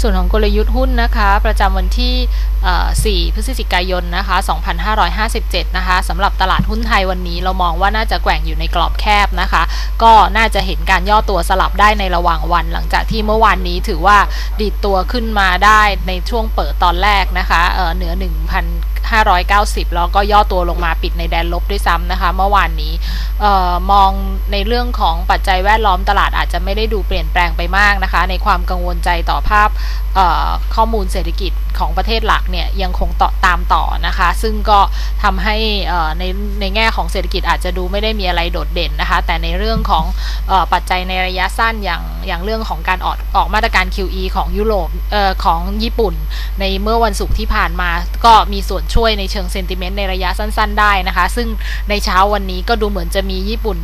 ส่วนของกลยุทธ์หุ้นนะคะ ประจำวันที่ 4 พฤศจิกายนนะคะ 2557 นะคะสำหรับตลาดหุ้นไทยวันนี้เรามองว่าน่าจะแกว่งอยู่ในกรอบแคบนะคะ ก็น่าจะเห็นการย่อตัวสลับได้ในระหว่างวัน หลังจากที่เมื่อวานนี้ถือว่าดีดตัวขึ้นมาได้ในช่วงเปิดตอนแรกนะคะเอ่อเหนือ 1,000 1,590 แล้วก็ย่อตัวลงมาปิดในแดนลบด้วยซ้ำนะคะ เมื่อวานนี้ออมองในเรื่องของปัจจัยแวดล้อมตลาดอาจจะไม่ได้ดูเปลี่ยนแปลงไปมากนะคะ ในความกังวลใจต่อภาพข้อมูลเศรษฐกิจของประเทศหลักเนี่ยยังคงต่อตามต่อนะคะ ซึ่งก็ทำให้ในในแง่ของเศรษฐกิจอาจจะดูไม่ได้มีอะไรโดดเด่นนะคะ แต่ในเรื่องของออปัจจัยในระยะสั้นอย่างอย่างเรื่องของการออกออกมาตรการ QE ของยุโรปออของญี่ปุ่น ในเมื่อวันศุกร์ที่ผ่านมา ก็มีส่วนช่วยในเชิงเซนติเมนต์ในระยะสั้น ๆ ได้นะคะ ซึ่งในเช้าวันนี้ก็ดูเหมือนจะมีญี่ปุ่น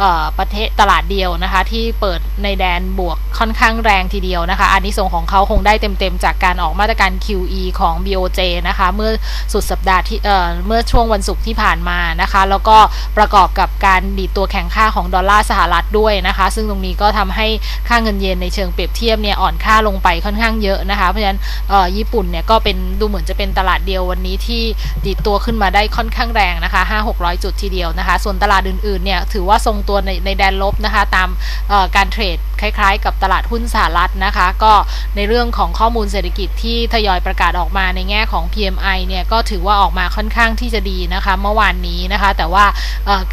ออประเทศตลาดเดียวนะคะ ที่เปิดในแดนบวกค่อนข้างแรงทีเดียวนะคะอันนี้ส่งของเขาคงได้เต็มๆจากการออกมาตรการ Q QE ของ BOJ นะคะ เมื่อสุดสัปดาห์ที่เอ่อเมื่อช่วงวันศุกร์ที่ผ่านมานะคะ แล้วก็ประกอบกับการดีดตัวแข็งค่าของดอลลาร์สหรัฐด้วยนะคะ ซึ่งตรงนี้ก็ทำให้ค่าเงินเยนในเชิงเปรียบเทียบเนี่ยอ่อนค่าลงไปค่อนข้างเยอะนะคะ เพราะฉะนั้นเอ่อญี่ปุ่นเนี่ยก็เป็นดูเหมือนจะเป็นตลาดเดียววันนี้ที่ดีดตัวขึ้นมาได้ค่อนข้างแรงนะคะ5-600 จุดทีเดียวนะคะ ส่วนตลาดอื่นๆเนี่ยถือว่าทรงตัวในในแดนลบนะคะ ตามการเทรด คล้ายๆ กับตลาดหุ้นสหรัฐนะคะ ก็ในเรื่องของข้อมูลเศรษฐกิจที่ทยอยประกาศออกมาในแง่ของ PMI เนี่ยก็ถือว่าออกมาค่อนข้างที่จะดีนะคะเมื่อวานนี้นะคะ แต่ว่า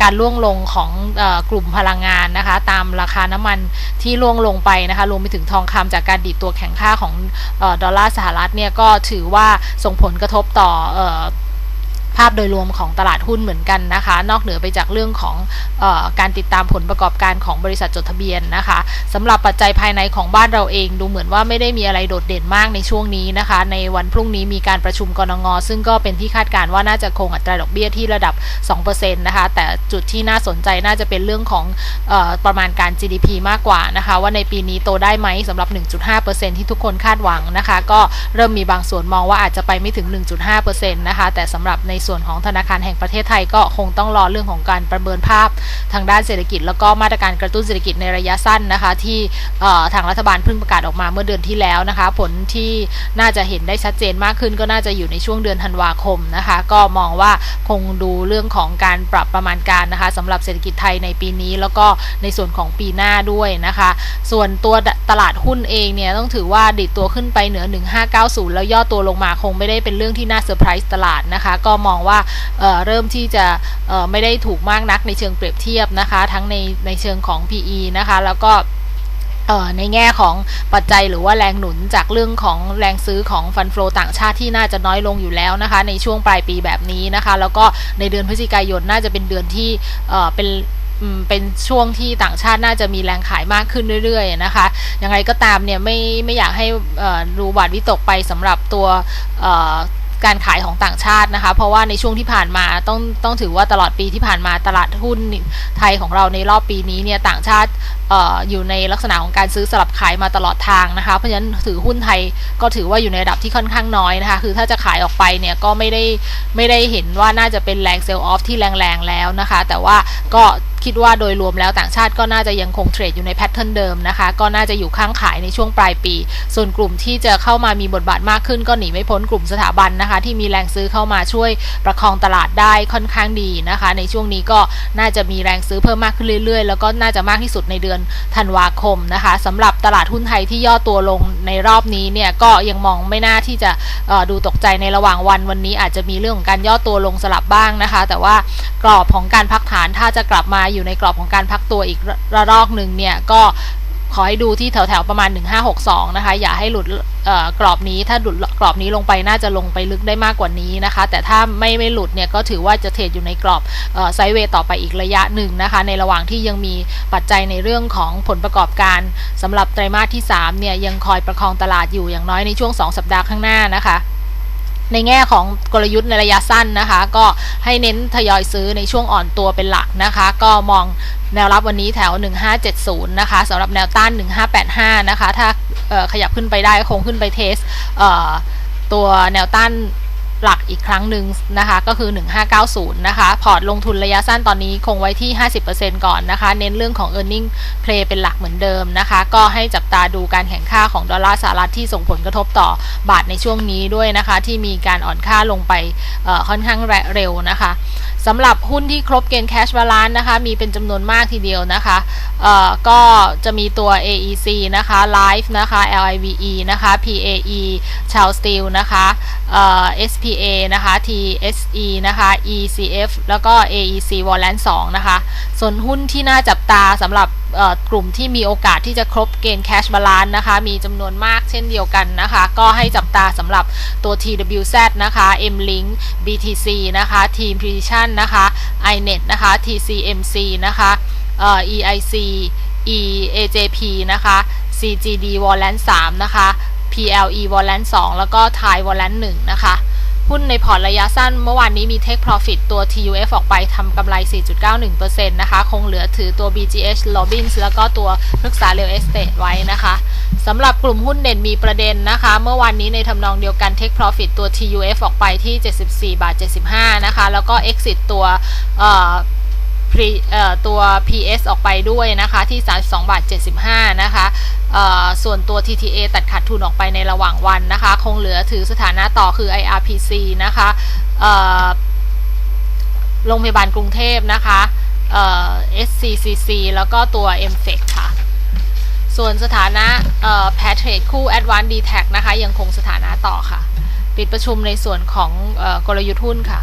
การล่วงลงของอกลุ่มพลังงานนะคะ ตามราคาน้ำมันที่ล่วงลงไปนะคะรวมไปถึงทองคำจากการดีดตัวแข็งค่าของอดอลลาร์สหรัฐเนี่ยก็ถือว่าส่งผลกระทบต่ออ ภาพโดยรวมของตลาดหุ้นเหมือนกันนะคะ นอกเหนือไปจากเรื่องของออการติดตามผลประกอบการของบริษัทจดทะเบียนนะคะสำหรับปัจจัยภายในของบ้านเราเอง ดูเหมือนว่าไม่ได้มีอะไรโดดเด่นมากในช่วงนี้นะคะ ในวันพรุ่งนี้มีการประชุมกรงงซึ่งก็เป็นที่คาดการณ์ว่าน่าจะคงอัตราดอกเบี้ยที่ระดับ 2%นะคะ แต่จุดที่น่าสนใจน่าจะเป็นเรื่องของออประมาณการ GDP มากกว่านะคะ ว่าในปีนี้โตได้ไหมสำหรับ 1.5%ที่ทุกคนคาดหวังนะคะ ก็เริ่มมีบางส่วนมองว่าอาจจะไปไม่ถึง 1.5%นะคะแต่สำหรับในส่วนของธนาคารแห่งประเทศไทยก็คงต้องรอเรื่องของการประเมินภาพทางด้านเศรษฐกิจ แล้วก็มาตรการกระตุ้นเศรษฐกิจในระยะสั้นนะคะ ที่ทางรัฐบาลเพิ่งประกาศออกมาเมื่อเดือนที่แล้วนะคะ ผลที่น่าจะเห็นได้ชัดเจนมากขึ้น ก็น่าจะอยู่ในช่วงเดือนธันวาคมนะคะ ก็มองว่าคงดูเรื่องของการปรับประมาณการนะคะสำหรับเศรษฐกิจไทยในปีนี้ แล้วก็ในส่วนของปีหน้าด้วยนะคะ ส่วนตัวตลาดหุ้นเองเนี่ยต้องถือว่าดิดตัวขึ้นไปเหนือ 1590 แล้วย่อตัวลงมาคงไม่ได้เป็นเรื่องที่น่าเซอร์ไพรส์ตลาดนะคะ ก็มองว่าเเริ่มที่จะไม่ได้ถูกมากนักในเชิงเปรียบเทียบนะคะ ทั้งในในเชิงของ PE นะคะ แล้วก็ในแง่ของปัจจัยหรือว่าแรงหนุนจากเรื่องของแรงซื้อของฟันโฟต่างชาติที่น่าจะน้อยลงอยู่แล้วนะคะ ในช่วงปลายปีแบบนี้นะคะ แล้วก็ในเดือนพฤศจิกายนน่าจะเป็นเดือนที่เเป็นเป็นช่วงที่ต่างชาติน่าจะมีแรงขายมากขึ้นเรื่อยๆนะคะยังไงก็ตามเนี่ยไม่ไม่อยากให้ดูบาดวิตกไปสำหรับตัว การขายของต่างชาตินะคะ เพราะว่าในช่วงที่ผ่านมาต้องต้องถือว่าตลอดปีที่ผ่านมาตลาดหุ้นไทยของเราในรอบปีนี้เนี่ยต่างชาติอออยู่ในลักษณะของการซื้อสลับขายมาตลอดทางนะคะ เพราะฉะนั้นถือหุ้นไทยก็ถือว่าอยู่ในระดับที่ค่อนข้างน้อยนะคะ คือถ้าจะขายออกไปเนี่ยก็ไม่ได้ไม่ได้เห็นว่าน่าจะเป็นแรงเซลล์ออฟที่แรงๆแล้วนะคะ แต่ว่าก็ คิดว่าโดยรวมแล้วต่างชาติก็น่าจะยังคงเทรดอยู่ในแพทเทิร์นเดิมนะคะ ก็น่าจะอยู่ข้างขายในช่วงปลายปี ส่วนกลุ่มที่จะเข้ามามีบทบาทมากขึ้น ก็หนีไม่พ้นกลุ่มสถาบันนะคะ ที่มีแรงซื้อเข้ามาช่วยประคองตลาดได้ค่อนข้างดีนะคะ ในช่วงนี้ก็น่าจะมีแรงซื้อเพิ่มมากขึ้นเรื่อยๆ แล้วก็น่าจะมากที่สุดในเดือนธันวาคมนะคะสำหรับตลาดหุ้นไทยที่ย่อตัวลงในรอบนี้เนี่ยก็ยังมองไม่น่าที่จะดูตกใจในระหว่างวันวันนี้อาจจะมีเรื่องของการย่อตัวลงสลับบ้างนะคะ แต่ว่ากรอบของการพักฐานถ้าจะกลับมาอยู่ในกรอบของการพักตัวอีกระลอกหนึ่งเนี่ยก็ขอให้ดูที่แถวๆประมาณ 1562 นะคะ อย่าให้หลุดกรอบนี้ ถ้าหลุดกรอบนี้ลงไปน่าจะลงไปลึกได้มากกว่านี้นะคะ แต่ถ้าไม่ไม่หลุดเนี่ยก็ถือว่าจะเทรดอยู่ในกรอบไซด์เวย์ต่อไปอีกระยะหนึ่งนะคะ ในระหว่างที่ยังมีปัจจัยในเรื่องของผลประกอบการสำหรับไตรมาสที่3เนี่ยยังคอยประคองตลาดอยู่อย่างน้อยในช่วง 2 สัปดาห์ข้างหน้านะคะ ในแง่ของกลยุทธ์ในระยะสั้นนะคะ ก็ให้เน้นทยอยซื้อในช่วงอ่อนตัวเป็นหลักนะคะ ก็มองแนวรับวันนี้แถว 1570 นะคะสำหรับแนวต้าน 1585 นะคะ ถ้าขยับขึ้นไปได้ก็คงขึ้นไปเทสตัวแนวต้าน หลักอีกครั้งหนึ่งนะคะก็คือ 1590 นะคะ พอร์ตลงทุนระยะสั้นตอนนี้คงไว้ที่ 50%ก่อนนะคะ เน้นเรื่องของ e a r n i n g play เป็นหลักเหมือนเดิมนะคะ ก็ให้จับตาดูการแข่งค่าของดอลลาร์สหรัฐที่ส่งผลกระทบต่อบาทในช่วงนี้ด้วยนะคะ ที่มีการอ่อนค่าลงไปค่อนข้างเร็วนะคะ สำหรับหุ้นที่ครบเกณฑ์ cash balance นะคะ มีเป็นจำนวนมากทีเดียวนะคะเอ่อก็จะมีตัว AEC นะคะ Life นะคะ LIVE นะคะ PAE Chao Steel นะคะเอ่อ SPA นะคะ TSE นะคะ ECF แล้วก็ AEC Warland 2นะคะ ส่วนหุ้นที่น่าจับตาสำหรับกลุ่มที่มีโอกาสที่จะครบเกณฑ์ cash balance นะคะ มีจำนวนมากเช่นเดียวกันนะคะ ก็ให้จับตาสำหรับตัว TWZ นะคะ M-Link BTC นะคะ Team Precision นะคะ iNet นะคะ TCMC นะคะเอ่อ EIC EAJP นะคะ CGD Warland 3นะคะ PLE Warland 2แล้วก็ Thai Warland 1นะคะ หุ้นในพอร์ตระยะสั้นเมื่อวานนี้มี Take Profit ตัว TUF ออกไปทำกำไร 4.91%นะคะ คงเหลือถือตัว BGH Robins แล้วก็ตัวพฤกษา Real Estate ไว้นะคะสำหรับกลุ่มหุ้นเด่นมีประเด็นนะคะ เมื่อวานนี้ในทำนองเดียวกัน Take Profit ตัว TUF ออกไปที่ 74บาท75 นะคะ แล้วก็ Exit ตัวเอ่อ Pre- เอ่อ ตัว PS ออกไปด้วยนะคะที่ 32 บาท 75 นะคะส่วนตัว TTA ตัดขาดทุนออกไปในระหว่างวันนะคะ คงเหลือถือสถานะต่อคือ IRPC นะคะโรงพยาบาลกรุงเทพนะคะ SCCC แล้วก็ตัว MFEC ค่ะ ส่วนสถานะแพทเรดคู่ Advanced d t a c นะคะ ยังคงสถานะต่อค่ะ ปิดประชุมในส่วนของออกลยุทธ์หุ้นค่ะ